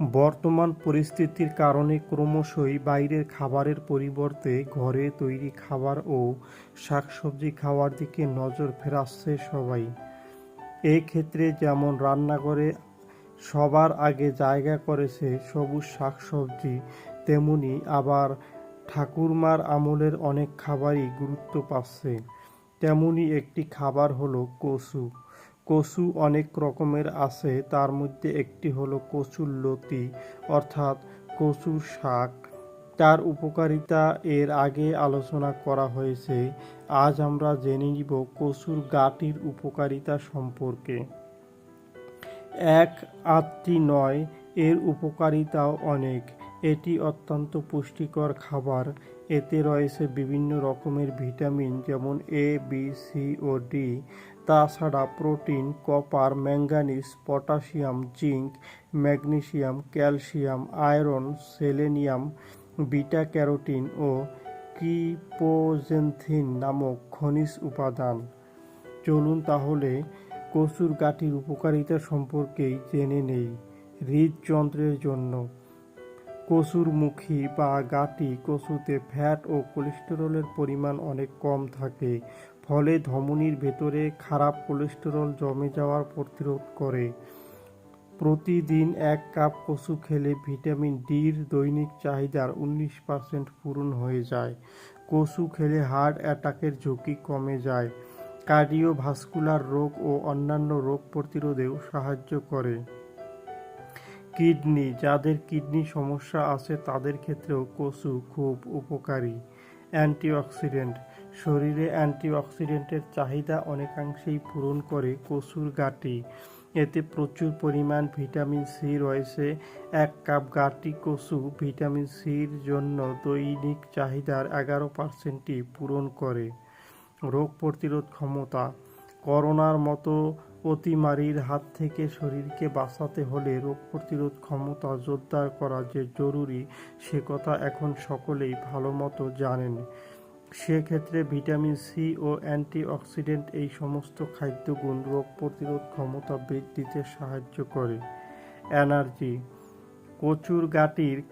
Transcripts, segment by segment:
বর্তমান পরিস্থিতির কারণে ক্রমশই বাইরের খাবারের পরিবর্তে ঘরে তৈরি খাবার ও শাকসবজি খাওয়ার দিকে নজর ফেরাচ্ছে সবাই। এই ক্ষেত্রে যেমন রান্নাঘরে সবার আগে জায়গা করেছে সবুজ শাকসবজি, তেমনি আবার ঠাকুরমার আমলের অনেক খাবারই গুরুত্ব পাচ্ছে। তেমনি একটি খাবার হলো কচু। কচু অনেক রকমের আছে, তার মধ্যে একটি হলো কচুর লতি, অর্থাৎ কচুর শাক। তার উপকারিতা এর আগে আলোচনা করা হয়েছে। আজ আমরা জেনে নিব কচুর গাটির উপকারিতা সম্পর্কে। এক আটটি নয়, এর উপকারিতাও অনেক। এটি অত্যন্ত পুষ্টিকর খাবার। এতে রয়েছে বিভিন্ন রকমের ভিটামিন, যেমন এ বি সি ও ডি তাছাড়া protein, copper manganese potassium, zinc, magnesium, calcium, iron, selenium beta carotene ও কিপোজেনথিন নামক খনিজ উপাদান। চলুন তাহলে কচুর গাঠির উপকারিতা সম্পর্কেই জেনে নেই হৃদযন্ত্রের জন্য। কচুর মুখী বা গাটি কচুতে ফ্যাট ও কোলেস্টেরলের পরিমাণ অনেক কম থাকে। ফলে ধমনীর ভেতরে খারাপ কোলেস্টেরল জমে যাওয়ার প্রতিরোধ করে। প্রতিদিন এক কাপ কচু খেলে ভিটামিন ডির দৈনিক চাহিদার উনিশ পার্সেন্ট পূরণ হয়ে যায়। কচু খেলে হার্ট অ্যাটাকের ঝুঁকি কমে যায়। কার্ডিওভাস্কুলার রোগ ও অন্যান্য রোগ প্রতিরোধেও সাহায্য করে। কিডনি, যাদের কিডনি সমস্যা আছে তাদের ক্ষেত্রেও কচু খুব উপকারী। অ্যান্টিঅক্সিডেন্ট শরীরে অ্যান্টিঅক্সিডেন্টের চাহিদা অনেকাংশেই পূরণ করে কচুর গাটি এতে প্রচুর পরিমাণ ভিটামিন সি রয়েছে। এক কাপ গাটি কচু ভিটামিন সির জন্য দৈনিক চাহিদার এগারো পার্সেন্টই পূরণ করে। রোগ প্রতিরোধ ক্ষমতা। করোনার মতো অতিমারির হাত থেকে শরীরকে বাঁচাতে হলে রোগ প্রতিরোধ ক্ষমতা জোরদার করা যে জরুরি, সে কথা এখন সকলেই ভালো মতো জানেন। সেক্ষেত্রে ভিটামিন সি ও অ্যান্টিঅক্সিডেন্ট এই সমস্ত খাদ্যগুণ রোগ প্রতিরোধ ক্ষমতা বৃদ্ধিতে সাহায্য করে। এনার্জি, কচুর গাটির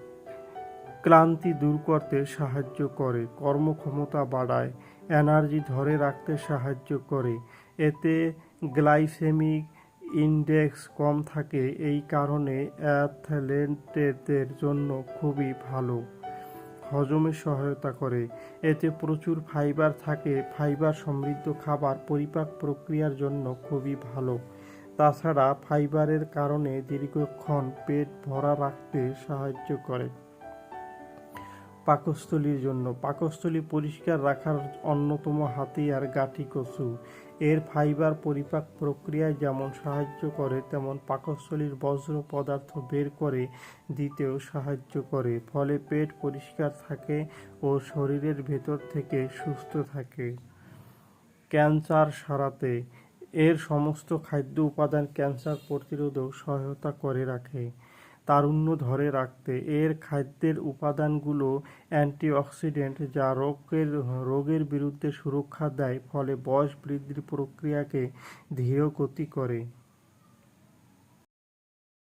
ক্লান্তি দূর করতে সাহায্য করে, কর্মক্ষমতা বাড়ায়, এনার্জি ধরে রাখতে সাহায্য করে। এতে গ্লাইসেমিক ইন্ডেক্স কম থাকে, এই কারণে অ্যাথলেটদের জন্য খুবই ভালো। হজমে সহায়তা করে। এতে প্রচুর ফাইবার থাকে। ফাইবার সমৃদ্ধ খাবার পরিপাক প্রক্রিয়ার জন্য খুবই ভালো। তাছাড়া ফাইবারের কারণে দীর্ঘক্ষণ পেট ভরা রাখতে সাহায্য করে। পাকস্থলীর জন্য। পাকস্থলী পরিষ্কার রাখার অন্যতম হাতিয়ার গাঠি কচু। এর ফাইবার পরিপাক প্রক্রিয়ায় যেমন সাহায্য করে, তেমন পাকস্থলীর বজ্র পদার্থ বের করে দিতেও সাহায্য করে। ফলে পেট পরিষ্কার থাকে ও শরীরের ভেতর থেকে সুস্থ থাকে। ক্যান্সার সারাতে এর সমস্ত খাদ্য উপাদান ক্যান্সার প্রতিরোধেও সহায়তা করে রাখে। তারুণ্য ধরে রাখতে। এর খাদ্যের উপাদানগুলো অ্যান্টিঅক্সিডেন্ট যা রোগের রোগের বিরুদ্ধে সুরক্ষা দেয়, ফলে বয়স বৃদ্ধির প্রক্রিয়াকে ধীর গতি করে।